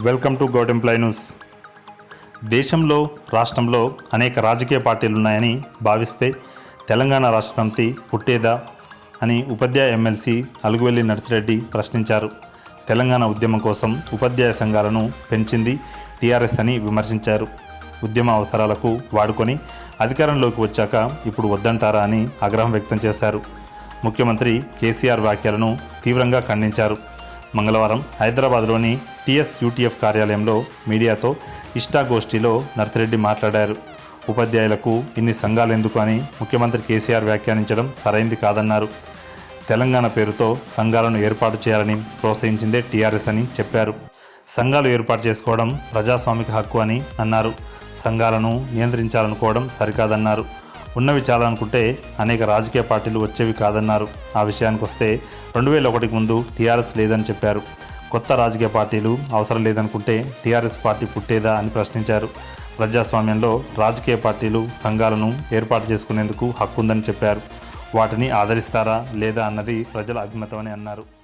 Welcome to govt employ news దేశంలో రాష్ట్రంలో అనేక రాజకీయ పార్టీలు ఉన్నాయని భావిస్తే తెలంగాణ రాష్ట్ర సమితి పుట్టేదా అని ఉపాధ్యాయ ఎమ్మెల్సీ అలుగువెల్లి నర్సిరెడ్డి ప్రశ్నించారు. తెలంగాణ ఉద్యమం కోసం ఉపాధ్యాయ సంఘాలను పెంచింది టీఆర్ఎస్ అని విమర్శించారు. ఉద్యమ అవసరాలకు వాడుకొని అధికారంలోకి వచ్చాక ఇప్పుడు వద్దంటారా అని ఆగ్రహం వ్యక్తం చేశారు. ముఖ్యమంత్రి కేసీఆర్ వ్యాఖ్యలను తీవ్రంగా ఖండించారు. మంగళవారం హైదరాబాద్లోని టీఎస్ యూటీఎఫ్ కార్యాలయంలో మీడియాతో ఇష్టాగోష్ఠిలో నర్సిరెడ్డి మాట్లాడారు. ఉపాధ్యాయులకు ఇన్ని సంఘాలు ఎందుకు అని ముఖ్యమంత్రి కేసీఆర్ వ్యాఖ్యానించడం సరైంది కాదన్నారు. తెలంగాణ పేరుతో సంఘాలను ఏర్పాటు చేయాలని ప్రోత్సహించిందే టీఆర్ఎస్ అని చెప్పారు. సంఘాలు ఏర్పాటు చేసుకోవడం ప్రజాస్వామిక హక్కు అని అన్నారు. సంఘాలను నియంత్రించాలనుకోవడం సరికాదన్నారు. ఉన్నవి చాలనుకుంటే అనేక రాజకీయ పార్టీలు వచ్చేవి కాదన్నారు. ఆ విషయానికి వస్తే రెండు వేల ఒకటికి ముందు టీఆర్ఎస్ లేదని చెప్పారు. కొత్త రాజకీయ పార్టీలు అవసరం లేదనుకుంటే టీఆర్ఎస్ పార్టీ పుట్టేదా అని ప్రశ్నించారు. ప్రజాస్వామ్యంలో రాజకీయ పార్టీలు సంఘాలను ఏర్పాటు చేసుకునేందుకు హక్కు ఉందని చెప్పారు. వాటిని ఆదరిస్తారా లేదా అన్నది ప్రజల అభిమతమని అన్నారు.